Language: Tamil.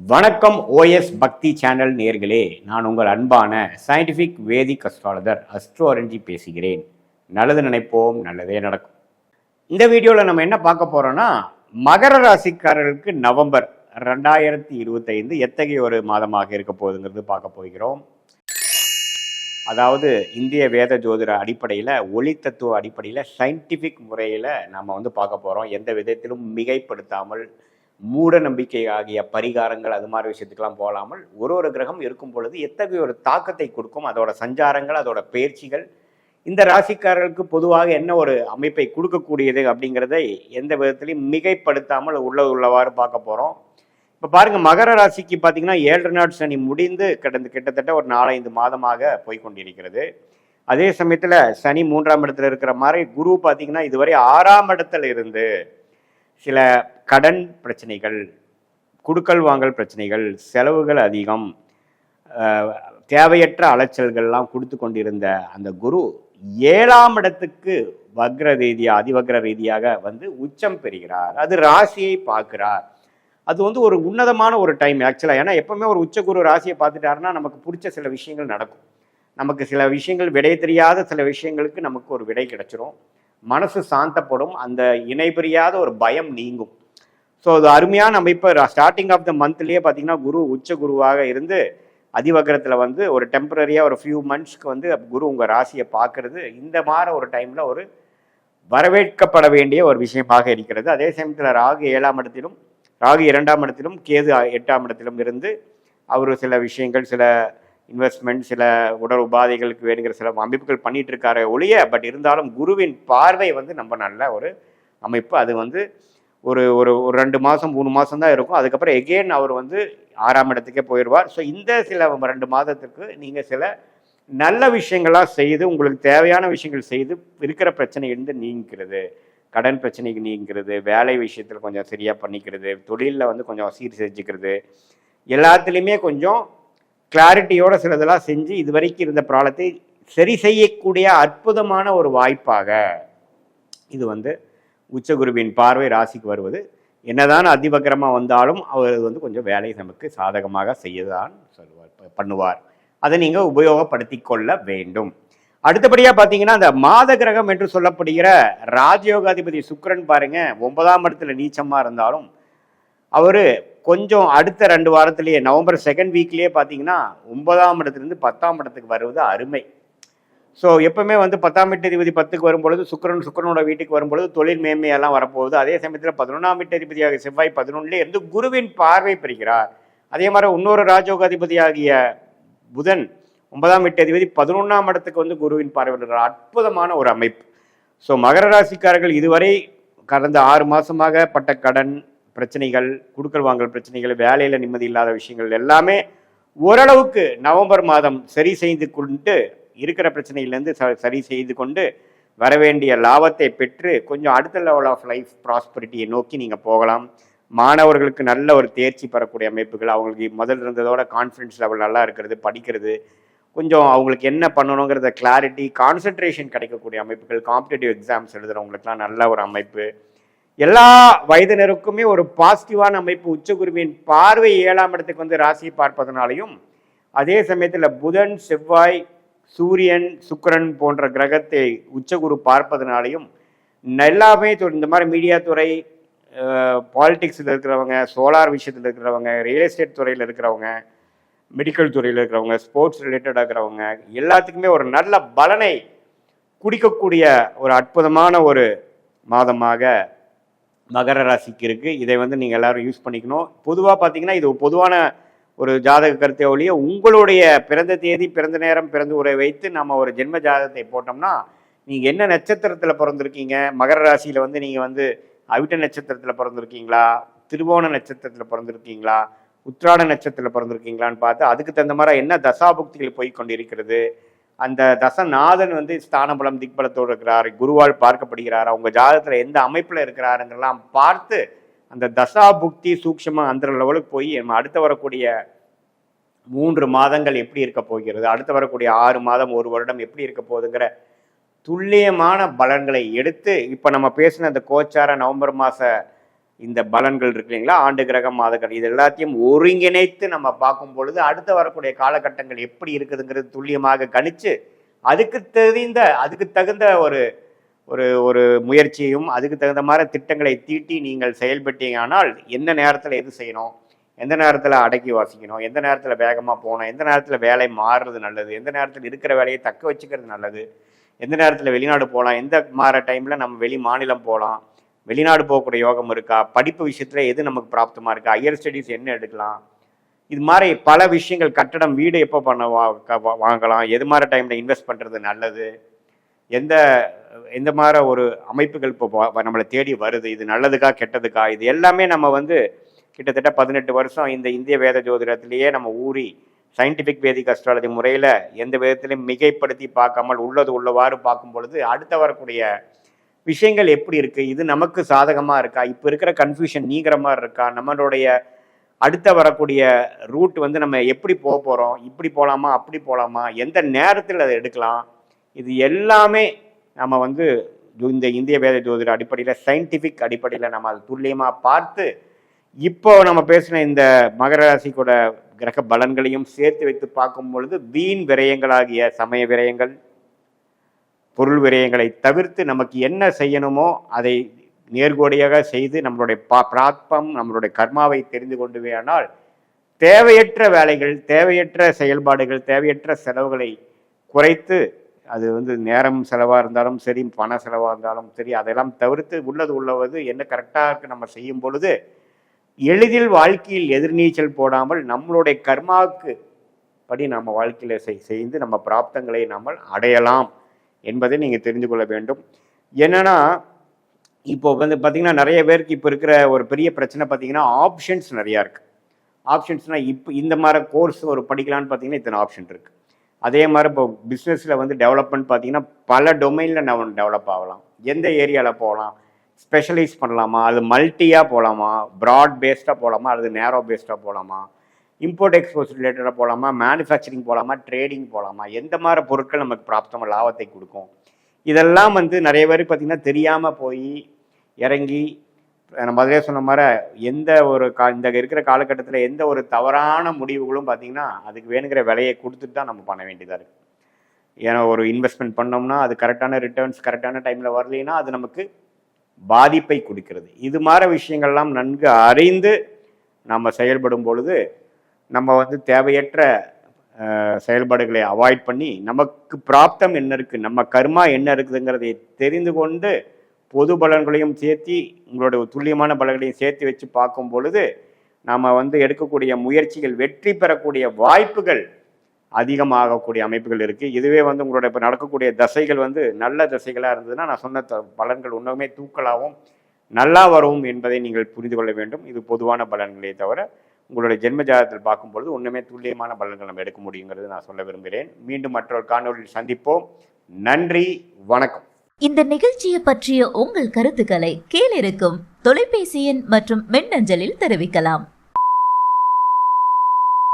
வணக்கம் ஓஎஸ் பக்தி சேனல் நேர்களே நான் உங்கள் அன்பான scientific Vedic astrologer astro Aranji பேசுகிறேன். நல்லது நினைப்போம் நல்லதே நடக்கும். இந்த வீடியோவில் நம்ம என்ன பார்க்க போகிறோன்னா மகர ராசிக்காரர்களுக்கு நவம்பர் ரெண்டாயிரத்தி இருபத்தைந்து எத்தகைய ஒரு மாதமாக இருக்க போகுதுங்கிறது பார்க்க போகிறோம். அதாவது இந்திய வேத ஜோதிட அடிப்படையில் ஒளி தத்துவ அடிப்படையில் சயின்டிஃபிக் முறையில் நம்ம வந்து பார்க்க போகிறோம் எந்த விதத்திலும் மிகைப்படுத்தாமல் மூட நம்பிக்கை ஆகிய பரிகாரங்கள் அது மாதிரி விஷயத்துக்கெல்லாம் போகாமல் ஒரு ஒரு கிரகம் இருக்கும் பொழுது எத்தகைய ஒரு தாக்கத்தை கொடுக்கும்? அதோட சஞ்சாரங்கள் அதோட பயிற்சிகள் இந்த ராசிக்காரர்களுக்கு பொதுவாக என்ன ஒரு அமைப்பை கொடுக்கக்கூடியது அப்படிங்கிறதை எந்த விதத்திலையும் மிகைப்படுத்தாமல் உள்ளது உள்ளவாறு பார்க்க போகிறோம் இப்போ பாருங்கள் மகர ராசிக்கு பார்த்தீங்கன்னா ஏழு நாட் சனி முடிந்து கிடந்து கிட்டத்தட்ட ஒரு நாலஞ்சு மாதமாக போய்கொண்டிருக்கிறது. அதே சமயத்தில் சனி மூன்றாம் இடத்துல இருக்கிற மாதிரி குரு பார்த்தீங்கன்னா இதுவரை ஆறாம் இடத்துல இருந்து சில கடன் பிரச்சனைகள் குடுக்கல் வாங்கல் பிரச்சனைகள் செலவுகள் அதிகம் தேவையற்ற அலைச்சல்கள்லாம் கொடுத்து கொண்டிருந்த அந்த குரு ஏழாம் இடத்துக்கு வக்ர ரீதியாக அதிவக்ர ரீதியாக வந்து உச்சம் பெறுகிறார். அது ராசியை பார்க்கிறார். அது வந்து ஒரு உன்னதமான ஒரு டைம் ஆக்சுவலாக ஏன்னா எப்பவுமே ஒரு உச்ச குரு ராசியை பார்த்துட்டாருன்னா நமக்கு பிடிச்ச சில விஷயங்கள் நடக்கும். நமக்கு சில விஷயங்கள் விடை தெரியாத சில விஷயங்களுக்கு நமக்கு ஒரு விடை கிடைச்சிரும். மனசு சாந்தப்படும் அந்த இணை பிரியாத ஒரு பயம் நீங்கும். ஸோ அது அருமையான அமைப்பு. ஸ்டார்டிங் ஆஃப் த மந்த்லேயே பார்த்தீங்கன்னா குரு உச்ச குருவாக இருந்து அதிவக்கரத்தில் வந்து ஒரு டெம்பரரியாக ஒரு ஃபியூ மந்த்ஸ்க்கு வந்து குரு உங்கள் ராசியை பார்க்கறது. இந்த மாதிரி ஒரு டைமில் ஒரு வரவேற்கப்பட வேண்டிய ஒரு விஷயமாக இருக்கிறது. அதே சமயத்தில் ராகு ஏழாம் இடத்திலும் ராகு இரண்டாம் இடத்திலும் கேது எட்டாம் இடத்திலும் இருந்து அவர் சில விஷயங்கள் சில இன்வெஸ்ட்மெண்ட் சில உடல் உபாதைகளுக்கு வேணுங்கிற சில அமைப்புகள் பண்ணிட்டு இருக்காரு ஒழிய பட் இருந்தாலும் குருவின் பார்வை வந்து நம்ம நல்ல ஒரு அமைப்பு. அது வந்து ஒரு ஒரு ஒரு ரெண்டு மாதம் மூணு மாதம் தான் இருக்கும். அதுக்கப்புறம் எகெயின் அவர் வந்து ஆறாம் இடத்துக்கே போயிடுவார். ஸோ இந்த சில ரெண்டு மாதத்துக்கு நீங்கள் சில நல்ல விஷயங்களாக செய்து உங்களுக்கு தேவையான விஷயங்கள் செய்து இருக்கிற பிரச்சனையிலிருந்து நீங்கிறது. கடன் பிரச்சனைக்கு நீங்கிறது. வேலை விஷயத்தில் கொஞ்சம் சரியாக பண்ணிக்கிறது. தொழிலில் வந்து கொஞ்சம் சீர் செஞ்சுக்கிறது. எல்லாத்துலேயுமே கொஞ்சம் கிளாரிட்டியோட சிலதெல்லாம் செஞ்சு இது வரைக்கும் இருந்த ப்ராப்ளத்தை சரி செய்யக்கூடிய அற்புதமான ஒரு வாய்ப்பாக இது வந்து உச்சகுருவின் பார்வை ராசிக்கு வருவது. என்னதான் அதிவக்கரமாக வந்தாலும் அவர் வந்து கொஞ்சம் வேலையை நமக்கு சாதகமாக செய்யதான் சொல்லுவார் பண்ணுவார். அதை நீங்கள் உபயோகப்படுத்தி கொள்ள வேண்டும். அடுத்தபடியாக பார்த்தீங்கன்னா அந்த மாத கிரகம் என்று சொல்லப்படுகிற ராஜயோகாதிபதி சுக்கரன் பாருங்க ஒன்பதாம் இடத்துல நீச்சமாக இருந்தாலும் அவர் கொஞ்சம் அடுத்த ரெண்டு வாரத்திலேயே நவம்பர் செகண்ட் வீக்லேயே பார்த்தீங்கன்னா ஒன்பதாம் இடத்துலேருந்து பத்தாம் இடத்துக்கு வருவது அருமை. ஸோ எப்பவுமே வந்து பத்தாம் வீட்டதிபதி பத்துக்கு வரும்பொழுது சுக்கரன் சுக்கரனோட வீட்டுக்கு வரும்பொழுது தொழில் மேன்மையெல்லாம் வரப்போகுது. அதே சமயத்தில் பதினொன்றாம் வீட்டதிபதியாக செவ்வாய் பதினொன்றுலே இருந்து குருவின் பார்வை பெறுகிறார். அதே மாதிரி இன்னொரு ராஜோகாதிபதியாகிய புதன் ஒன்பதாம் வீட்டதிபதி பதினொன்றாம் இடத்துக்கு வந்து குருவின் பார்வை பெறுகிறார். அற்புதமான ஒரு அமைப்பு. ஸோ மகர ராசிக்காரர்கள் இதுவரை கடந்த ஆறு மாதமாக பட்ட கடன் பிரச்சனைகள் குடுக்கல் வாங்கல் பிரச்சனைகள் வேலையில் நிம்மதி இல்லாத விஷயங்கள் எல்லாமே ஓரளவுக்கு நவம்பர் மாதம் சரி செய்து கொண்டு இருக்கிற பிரச்சனையிலேருந்து ச- சரி செய்து கொண்டு வரவேண்டிய லாபத்தை பெற்று கொஞ்சம் அடுத்த லெவல் ஆஃப் லைஃப் ப்ராஸ்பரிட்டியை நோக்கி நீங்கள் போகலாம். மாணவர்களுக்கு நல்ல ஒரு தேர்ச்சி பெறக்கூடிய அமைப்புகள் அவங்களுக்கு முதல் இருந்ததோட கான்ஃபிடன்ஸ் லெவல் நல்லா இருக்கிறது படிக்கிறது. கொஞ்சம் அவங்களுக்கு என்ன பண்ணணுங்கிறத கிளாரிட்டி கான்சென்ட்ரேஷன் கிடைக்கக்கூடிய அமைப்புகள் காம்படிட்டிவ் எக்ஸாம்ஸ் எழுதுகிறவங்களுக்குலாம் நல்ல ஒரு அமைப்பு. எல்லா வயதினருக்குமே ஒரு பாசிட்டிவான அமைப்பு உச்சகுருவின் பார்வை ஏழாம் இடத்துக்கு வந்து ராசியை பார்ப்பதனாலையும் அதே சமயத்தில் புதன் செவ்வாய் சூரியன் சுக்கிரன் போன்ற கிரகத்தை உச்சகுரு பார்ப்பதனாலையும் எல்லாமே இந்த மாதிரி மீடியா துறை பாலிடிக்ஸில் இருக்கிறவங்க சோலார் விஷயத்தில் இருக்கிறவங்க ரியல் எஸ்டேட் துறையில் இருக்கிறவங்க மெடிக்கல் துறையில் இருக்கிறவங்க ஸ்போர்ட்ஸ் ரிலேட்டடாக இருக்கிறவங்க எல்லாத்துக்குமே ஒரு நல்ல பலனை குடிக்கக்கூடிய ஒரு அற்புதமான ஒரு மாதமாக மகர ராசிக்கு இருக்குது இதை வந்து நீங்கள் எல்லோரும் யூஸ் பண்ணிக்கணும். பொதுவாக பார்த்தீங்கன்னா இது பொதுவான ஒரு ஜாதக கருத்தை ஒழிய உங்களுடைய பிறந்த தேதி பிறந்த நேரம் பிறந்த உரை வைத்து நம்ம ஒரு ஜென்ம ஜாதகத்தை போட்டோம்னா நீங்கள் என்ன நட்சத்திரத்தில் பிறந்திருக்கீங்க? மகர ராசியில் வந்து நீங்கள் வந்து அவிட்ட நட்சத்திரத்தில் பிறந்திருக்கீங்களா? திருவோண நட்சத்திரத்தில் பிறந்திருக்கீங்களா? உத்ராட நட்சத்திரத்தில் பிறந்திருக்கீங்களான்னு பார்த்து அதுக்கு தகுந்த மாதிரி என்ன தசாபுக்திகள் போய் கொண்டிருக்கிறது அந்த தசநாதன் வந்து ஸ்தானபலம் திக்பலத்தோடு இருக்கிறார் குருவால் பார்க்கப்படுகிறார் அவங்க ஜாதகத்தில் எந்த அமைப்பில் இருக்கிறாருங்கெல்லாம் பார்த்து அந்த தசா புக்தி சூக்ஷமாக அந்த லெவலுக்கு போய் நம்ம அடுத்து வரக்கூடிய மூன்று மாதங்கள் எப்படி இருக்க போகிறது அடுத்து வரக்கூடிய ஆறு மாதம் ஒரு வருடம் எப்படி இருக்க போகுதுங்கிற துல்லியமான பலன்களை எடுத்து இப்போ நம்ம பேசின அந்த கோச்சார நவம்பர் மாத இந்த பலன்கள் இருக்கு இல்லைங்களா? ஆண்டு கிரகம் மாத கிரகம் இது எல்லாத்தையும் ஒருங்கிணைத்து நம்ம பார்க்கும் பொழுது அடுத்து வரக்கூடிய காலகட்டங்கள் எப்படி இருக்குதுங்கிறது துல்லியமாக கணிச்சு அதுக்கு தெரிந்த அதுக்கு தகுந்த ஒரு ஒரு ஒரு முயற்சியும் அதுக்கு தகுந்த மாதிரி திட்டங்களை தீட்டி நீங்கள் செயல்பட்டீங்கன்னால் எந்த நேரத்தில் எது செய்யணும்? எந்த நேரத்தில் அடக்கி வாசிக்கணும்? எந்த நேரத்தில் வேகமாக போகணும்? எந்த நேரத்தில் வேலை மாறுறது நல்லது? எந்த நேரத்தில் இருக்கிற வேலையை தக்க வச்சுக்கிறது நல்லது? எந்த நேரத்தில் வெளிநாடு போகலாம்? எந்த மாற டைமில் நம்ம வெளி மாநிலம் போகலாம்? வெளிநாடு போகக்கூடிய யோகம் இருக்கா? படிப்பு விஷயத்தில் எது நமக்கு பிராப்தமாக இருக்கா? ஹையர் ஸ்டடீஸ் என்ன எடுக்கலாம்? இது மாதிரி பல விஷயங்கள் கட்டடம் வீடு எப்போ பண்ண வா வாங்கலாம்? எது மாதிரி டைமில் இன்வெஸ்ட் பண்ணுறது நல்லது? எந்த எந்த மாதிரி ஒரு அமைப்புகள் இப்போ நம்மளை தேடி வருது? இது நல்லதுக்கா கெட்டதுக்கா? இது எல்லாமே நம்ம வந்து கிட்டத்தட்ட பதினெட்டு வருஷம் இந்த இந்திய வேத ஜோதிடத்திலேயே நம்ம ஊறி சயின்டிஃபிக் வேதிக் அஸ்ட்ராலஜி முறையில் எந்த விதத்திலையும் மிகைப்படுத்தி பார்க்காமல் உள்ளது உள்ளவாறு பார்க்கும் பொழுது அடுத்த வரக்கூடிய விஷயங்கள் எப்படி இருக்குது இது நமக்கு சாதகமாக இருக்கா? இப்போ இருக்கிற கன்ஃபியூஷன் நீங்கிற மாதிரி இருக்கா? நம்மளுடைய அடுத்த வரக்கூடிய ரூட் வந்து நம்ம எப்படி போக போகிறோம் இப்படி போகலாமா அப்படி போகலாமா எந்த நேரத்தில் அதை எடுக்கலாம்? இது எல்லாமே நம்ம வந்து இந்த இந்திய வேத ஜோதிட அடிப்படையில் சயின்டிஃபிக் அடிப்படையில் நம்ம அதை துல்லியமாக பார்த்து இப்போ நம்ம பேசின இந்த மகர ராசிக்கூட கிரக பலன்களையும் சேர்த்து வைத்து பார்க்கும் பொழுது வீண் விரயங்களாகிய சமய விரயங்கள் பொருள் விரயங்களை தவிர்த்து நமக்கு என்ன செய்யணுமோ அதை நேர்கோடியாக செய்து நம்மளுடைய பா பிராத்பம் நம்மளுடைய கர்மாவை தெரிந்து கொண்டுவேயானால் தேவையற்ற வேலைகள் தேவையற்ற செயல்பாடுகள் தேவையற்ற செலவுகளை குறைத்து அது வந்து நேரம் செலவாக இருந்தாலும் சரி பண செலவாக இருந்தாலும் சரி அதெல்லாம் தவிர்த்து உள்ளது உள்ளவது என்ன கரெக்டாக இருக்கு நம்ம செய்யும் பொழுது எளிதில் வாழ்க்கையில் எதிர்நீச்சல் போடாமல் நம்மளுடைய கர்மாவுக்கு படி நம்ம வாழ்க்கையில் செய் செய்து நம்ம பிராப்தங்களை நம்ம அடையலாம். என்பதை நீங்கள் தெரிந்து கொள்ள வேண்டும். என்னன்னா இப்போ வந்து பார்த்தீங்கன்னா நிறைய பேருக்கு இப்போ இருக்கிற ஒரு பெரிய பிரச்சனை பார்த்தீங்கன்னா ஆப்ஷன்ஸ் நிறையா இருக்குது ஆப்ஷன்ஸ்னால் இப்போ இந்த மாதிரி கோர்ஸ் ஒரு படிக்கலான்னு பார்த்தீங்கன்னா இத்தனை ஆப்ஷன் இருக்குது அதே மாதிரி இப்போ பிஸ்னஸில் வந்து டெவலப்மெண்ட் பார்த்தீங்கன்னா பல டொமைனில் நம்ம டெவலப் ஆகலாம். எந்த ஏரியாவில் போகலாம்? ஸ்பெஷலைஸ் பண்ணலாமா? அது மல்டியாக போகலாமா ப்ராட் பேஸ்டாக போகலாமா அல்லது நேரோ பேஸ்டாக போகலாமா இம்போர்ட் எக்ஸ்போர்ட் ரிலேட்டடாக போகலாமா மேனுஃபேக்சரிங் போகலாமா ட்ரேடிங் போகலாமா எந்த மாதிரி பொருட்கள் நமக்கு பிராப்தமாக லாபத்தை கொடுக்கும். இதெல்லாம் வந்து நிறைய பேர் பார்த்திங்கன்னா தெரியாமல் போய் இறங்கி நம்ம அதிலே சொன்ன மாதிரி எந்த ஒரு கா இந்த இருக்கிற காலகட்டத்தில் எந்த ஒரு தவறான முடிவுகளும் பார்த்திங்கன்னா அதுக்கு வேணுங்கிற விலையை கொடுத்துட்டு தான் நம்ம பண்ண வேண்டியதாக இருக்குது ஏன்னா ஒரு இன்வெஸ்ட்மெண்ட் பண்ணோம்னா அது கரெக்டான ரிட்டர்ன்ஸ் கரெக்டான டைமில் வரலைன்னா அது நமக்கு பாதிப்பை கொடுக்கிறது. இது மாதிரி விஷயங்கள்லாம் நன்கு அறிந்து நம்ம செயல்படும் பொழுது நம்ம வந்து தேவையற்ற செயல்பாடுகளை அவாய்ட் பண்ணி நமக்கு பிராப்தம் என்ன இருக்குது நம்ம கர்மா என்ன இருக்குதுங்கிறதை தெரிந்து கொண்டு பொது பலன்களையும் சேர்த்து உங்களோட துல்லியமான பலன்களையும் சேர்த்து வச்சு பார்க்கும் பொழுது நாம் வந்து எடுக்கக்கூடிய முயற்சிகள் வெற்றி பெறக்கூடிய வாய்ப்புகள் அதிகமாகக்கூடிய அமைப்புகள் இருக்குது இதுவே வந்து உங்களோட இப்போ நடக்கக்கூடிய தசைகள் வந்து நல்ல தசைகளாக இருந்ததுன்னா நான் சொன்ன பலன்கள் இன்னுமே தூக்கலாகவும் நல்லா வரும் என்பதை நீங்கள் புரிந்து கொள்ள வேண்டும். இது பொதுவான பலன்களே தவிர உங்களுடைய ஜென்ம ஜாதகத்தில் பார்க்கும்பொழுது ஒன்றுமே துல்லியமான பலன்கள் நம்ம எடுக்க முடியுங்கிறது நான் சொல்ல விரும்புகிறேன். மீண்டும் மற்றொரு காணொலியில் சந்திப்போம். நன்றி வணக்கம். இந்த நிகழ்ச்சியை பற்றிய உங்கள் கருத்துக்களை கீழிருக்கும் தொலைபேசி எண் மற்றும் மின்னஞ்சலில் தெரிவிக்கலாம்.